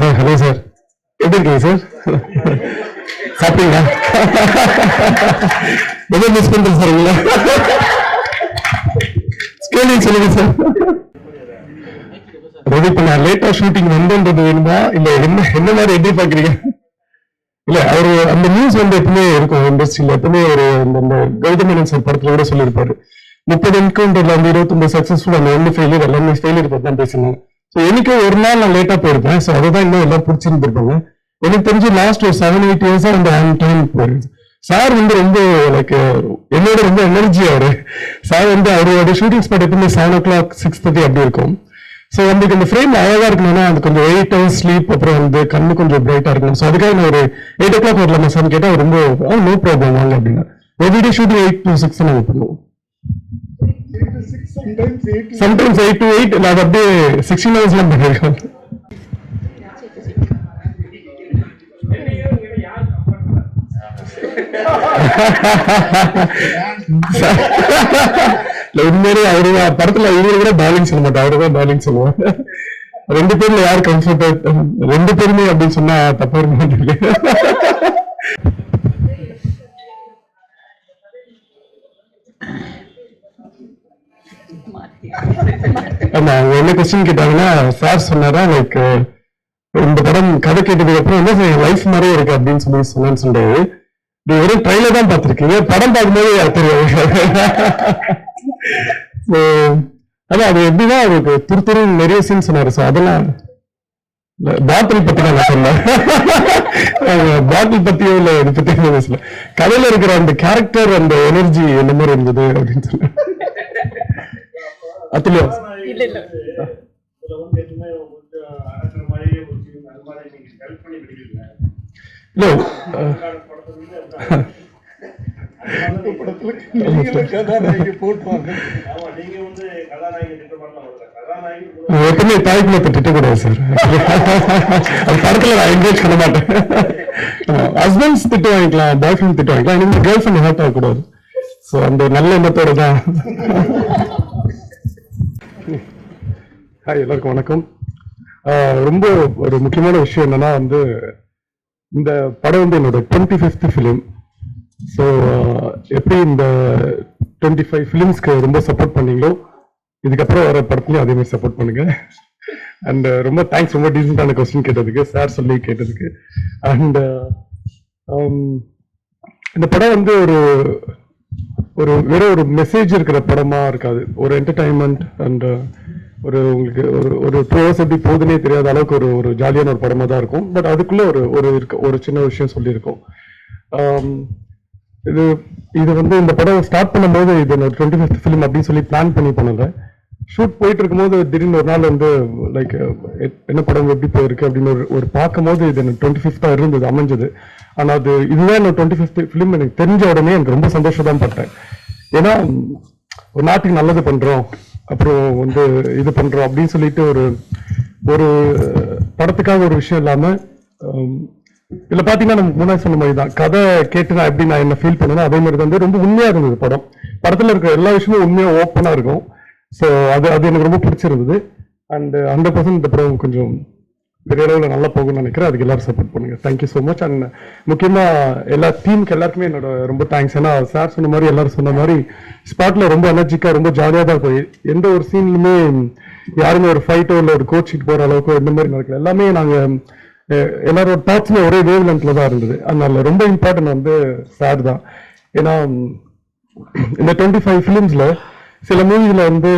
Sir hello sir. எப்படி இருக்கீங்க sir? சாப்பிட்டீங்களா? எதை மிஸ் பண்றேன் சார் உங்களை. கேள்வி சொல்லுங்க சார். ரெடி பண்ண நான் லேட்டா ஷூட்டிங் வந்தேன்றது வேணுமா? இல்ல என்ன என்ன மாதிரி எதிர்பார்க்கறீங்க இல்ல அவரு அந்த நியூஸ் வந்து எப்பவுமே இருக்கும் இண்டஸ்ட்ரியில எப்பவுமே ஒரு அந்த- கௌதமேனன் சார் படத்துல கூட சொல்லியிருப்பாரு. முப்பது என்கவுண்டர்ல வந்து இருபத்தொன்பது சக்சஸ்ஃபுல் அந்த ஒன்று ஃபெயிலியர் எல்லாமே ஃபெயிலியர் பத்தி தான் பேசினாங்க. ஸோ எனக்கு ஒரு நாள் நான் லேட்டாக போயிருப்பேன். ஸோ அதை தான் இன்னும் எல்லாம் பிடிச்சிருந்துருப்பாங்க எனக்கு தெரிஞ்சு லாஸ்ட் ஒரு செவன் எயிட் இயர்ஸாக அந்த ஆன் டைம் போயிருக்கு சார் வந்து ரொம்ப லைக் என்னோட ரொம்ப எனர்ஜி அவரு. சார் வந்து அவரோட ஷூட்டிங் ஸ்பாட் எப்பவுமே seven o'clock six thirty அப்படி இருக்கும். ஸோ வந்து அந்த ஃப்ரேம் அழகாக இருக்கணும்னா அது கொஞ்சம் எயிட் ஹவர்ஸ் ஸ்லீப் அப்புறம் வந்து கண்ணு கொஞ்சம் பிரைட்டாக இருக்கணும். ஸோ அதுக்காக நான் ஒரு எயிட் ஓ கிளாக் வரலாமா சார்னு கேட்டால் அவர் ரொம்ப oh, நோ ப்ராப்ளம் வாங்க அப்படின்னா. Everyday shooting eight to six நாங்கள் பண்ணுவோம். சம்டைம்ஸ் எயிட் டு எயிட் நான் அப்படியே சிக்ஸ்டீன் ஹவர்ஸ்லாம் பண்ணியிருக்கேன் உண்மையிலே அவரு படத்துல இவரு கூட பேலிங் சொல்ல மாட்டேன் அவரு தான் பேலிங் சொல்லுவாங்க ரெண்டு பேர்ல யார் கம்ஃபர்ட் ரெண்டு பேருமே அப்படின்னு சொன்னா தப்பா இருக்க மாட்டேங்குது ஆமா அவங்க என்ன கொஸ்டின் கேட்டாங்கன்னா சார் சொன்னாரா லைக் இந்த படம் கதை கேட்டதுக்கு அப்புறம் என்ன லைஃப் மாதிரியே இருக்கு அப்படின்னு சொல்லி சொன்னேன்னு சொல்றாரு நீ வெறும் ட்ரைலர் தான் பார்த்துருக்கீங்க. படம் பார்க்கும்போது தெரியும்? அதான் அது எப்படின்னா அவருக்கு துரு துரு நிறைய சீன் சொன்னாரு சார் அதெல்லாம் பாட்டில் பத்தி தான் நான் சொன்னேன் பாட்டில் பத்தியோ இல்ல இது பத்தி பேசல. கதையில இருக்கிற அந்த கேரக்டர் அந்த எனர்ஜி என்ன மாதிரி இருந்தது அப்படின்னு சொன்னேன் அத்துலயோ இல்ல இல்ல. எப்பவுமே தாய்க்குள்ள திட்டக்கூடாது சார் அது படத்துல நான் என்கரேஜ் பண்ண மாட்டேன். ஹஸ்பண்ட்ஸ் திட்டு வாங்கிக்கலாம் பாய் ஃப்ரெண்ட் திட்டு வாங்கிக்கலாம் இனிமேல் கேர்ள் ஃப்ரெண்ட் ஹர்ட் ஆகக்கூடாது. ஸோ அந்த நல்ல எண்ணத்தோட தான் ஹாய் எல்லாருக்கும் வணக்கம். ரொம்ப ஒரு முக்கியமான விஷயம் என்னன்னா வந்து இந்த படம் வந்து என்னோட டுவெண்ட்டி ஃபிஃப்த் ஃபிலிம் ஸோ எப்படி இந்த டுவெண்ட்டி ஃபைவ் ஃபிலிம்ஸ்க்கு ரொம்ப சப்போர்ட் பண்ணீங்களோ இதுக்கப்புறம் வர படத்துலையும் அதே மாதிரி சப்போர்ட் பண்ணுங்க. அண்ட் ரொம்ப தேங்க்ஸ் ரொம்ப டீசெண்டான கொஸ்டின் கேட்டதுக்கு சார் சொல்லி கேட்டதுக்கு. அண்ட் இந்த படம் வந்து ஒரு ஒரு வெறும் ஒரு மெசேஜ் இருக்கிற படமா இருக்காது. ஒரு என்டர்டைன்மெண்ட் அண்ட் uh, ஒரு உங்களுக்கு ஒரு ஒரு டூ ஹவர்ஸ் எப்படி போகுதுன்னே தெரியாத அளவுக்கு ஒரு ஒரு ஜாலியான ஒரு படமா தான் இருக்கும். பட் அதுக்குள்ள ஒரு ஒரு இருக்க ஒரு சின்ன விஷயம் சொல்லியிருக்கோம். Um, இது இது வந்து இந்த படம் ஸ்டார்ட் பண்ணும்போது இது டுவெண்ட்டி ஃபிஃப்த் ஃபிலிம் அப்படின்னு சொல்லி பிளான் பண்ணி பண்ணலை. ஷூட் போயிட்டு இருக்கும்போது திடீர்னு ஒரு நாள் வந்து லைக் என்ன படம் எப்படி போயிருக்கு அப்படின்னு ஒரு ஒரு பார்க்கும்போது இது எனக்கு டுவெண்ட்டி ஃபிஃப்த்தாக இருந்தது அமைஞ்சது. ஆனால் அது இதுதான் என்னோட டுவெண்ட்டி ஃபிஃப்த் ஃபிலிம் எனக்கு தெரிஞ்ச உடனே எனக்கு ரொம்ப சந்தோஷம் தான் பட்டேன். ஏன்னா ஒரு நாட்டுக்கு நல்லது பண்ணுறோம் அப்புறம் வந்து இது பண்ணுறோம் அப்படின்னு சொல்லிட்டு ஒரு ஒரு படத்துக்காக ஒரு விஷயம் இல்லாமல் இதில் பார்த்தீங்கன்னா நம்ம முன்னாடி சொன்ன மாதிரி தான் கதை கேட்டு நான் எப்படி நான் என்ன ஃபீல் பண்ணணும் அதே மாதிரி தான். வந்து ரொம்ப உண்மையாக இருந்தது படம். படத்தில் இருக்கிற எல்லா விஷயமும் உண்மையாக ஓப்பனாக இருக்கும். ஸோ அது அது எனக்கு ரொம்ப பிடிச்சிருந்தது. அண்ட் ஹண்ட்ரட் பர்சன்ட் இந்த படம் கொஞ்சம் பெரிய அளவில் நல்லா போகும்னு நினைக்கிறேன். அதுக்கு எல்லாரும் சப்போர்ட் பண்ணுங்க. தேங்க்யூ ஸோ மச் அண்ட் முக்கியமாக எல்லா டீமுக்கு எல்லாருக்குமே என்னோட ரொம்ப தேங்க்ஸ் ஏன்னா சார் சொன்ன மாதிரி எல்லாரும் சொன்ன மாதிரி ஸ்பாட்டில் ரொம்ப எனர்ஜிக்காக ரொம்ப ஜாலியாக தான் இருக்கும் எந்த ஒரு சீன்லையுமே யாருமே ஒரு ஃபைட்டோ இல்லை ஒரு கோச்சிட்டு போகிற அளவுக்கு இந்த மாதிரி நடக்கல. எல்லாமே நாங்கள் எல்லாரோட தாட்ஸுமே ஒரே வேவ் லென்த்தில் தான் இருந்தது. அதனால ரொம்ப இம்பார்ட்டன்ட் வந்து சார் தான். ஏன்னா இந்த டுவெண்ட்டி ஃபைவ் ஃபிலிம்ஸில் சில மூவிஸ்ல வந்து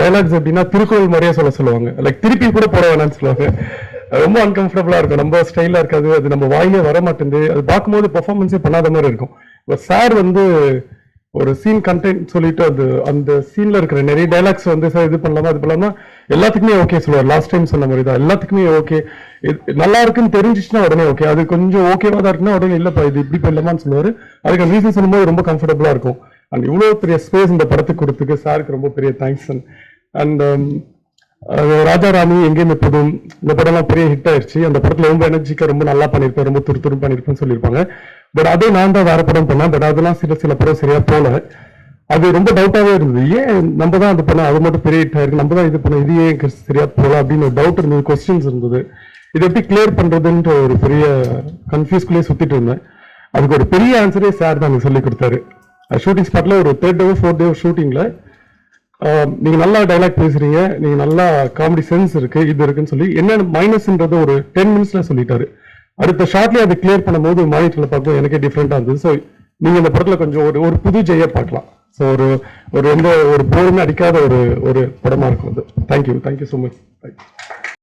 டைலாக்ஸ் எப்படின்னா திருக்குறள் மாதிரியே சொல்ல சொல்லுவாங்க. லைக் திருப்பி கூட போட வேணாம்னு சொல்லுவாங்க. ரொம்ப அன்கம்ஃபர்டபுளா இருக்கும். நம்ம ஸ்டைலா இருக்காது. அது நம்ம வாயிலே வர மாட்டேங்குது அது பார்க்கும்போது பெர்ஃபார்மன்ஸே பண்ணாத மாதிரி இருக்கும். சார் வந்து ஒரு சீன் கண்டென்ட் சொல்லிட்டு அது அந்த சீன்ல இருக்கிற நிறைய டைலாக்ஸ் வந்து சார் இது பண்ணலாமா இது பண்ணலாமா எல்லாத்துக்குமே ஓகே சொல்லுவார். லாஸ்ட் டைம் சொன்ன மாதிரி தான். எல்லாத்துக்குமே ஓகே நல்லா இருக்குன்னு தெரிஞ்சிச்சுன்னா உடனே ஓகே அது கொஞ்சம் ஓகேவா தான் இருக்குன்னா உடனே இல்லப்பா இது இப்படி பண்ணலாமான்னு சொல்லுவாரு. அதுக்கு ரீசன் சொல்லும்போது ரொம்ப கம்ஃபர்டபுளா இருக்கும். அண்ட் இவ்வளோ பெரிய ஸ்பேஸ் இந்த படத்துக்கு கொடுத்துக்கு சாருக்கு ரொம்ப பெரிய thanks um, and Raja Rani Engeyum Eppodhum இந்த படம்லாம் பெரிய ஹிட் ஆயிடுச்சு அந்த படத்துல ரொம்ப எனர்ஜிக்கா ரொம்ப நல்லா பண்ணியிருப்பேன் ரொம்ப துரு பண்ணியிருப்பேன்னு சொல்லியிருப்பாங்க. பட் அதே நான் தான் வேற படம் பண்ணேன். பட் அதெல்லாம் சில சில படம் சரியா போல. அது ரொம்ப டவுட்டாகவே இருந்தது. ஏன் நம்ம தான் அது பண்ணோம் அது மட்டும் பெரிய ஹிட் ஆயிருக்கு. நம்ம தான் இது பண்ணோம் இது ஏன் சரியா போல அப்படின்னு ஒரு டவுட் இருந்தது கொஸ்டின்ஸ் இருந்தது. இது எப்படி கிளியர் பண்றதுன்ற ஒரு பெரிய கன்ஃபியூஸ்குள்ளேயே சுத்திட்டு இருந்தேன். அதுக்கு ஒரு பெரிய ஆன்சரே சார் தான் எனக்கு சொல்லி கொடுத்தாரு. ஷூட்டிங் ஸ்பாட்ல ஒரு தேர்ட் டே ஃபோர்த் டே ஷூட்டிங்ல நீங்க நல்லா டைலாக் பேசுறீங்க நீங்க நல்லா காமெடி சென்ஸ் இருக்கு இது இருக்குன்னு சொல்லி என்ன மைனஸ்ன்றத ஒரு டென் மினிட்ஸ்ல சொல்லிட்டாரு. அடுத்த ஷார்ட்லேயே அதை கிளியர் பண்ணும்போது மானிட்டர்ல பார்க்கும் எனக்கே டிஃப்ரெண்ட்டாக இருந்தது. ஸோ நீங்க இந்த படத்துல கொஞ்சம் ஒரு ஒரு புது ஜெய பார்க்கலாம். ஸோ ஒரு ஒரு எந்த ஒரு போருமே அடிக்காத ஒரு ஒரு படமா இருக்கும் அது. Thank you thank you so much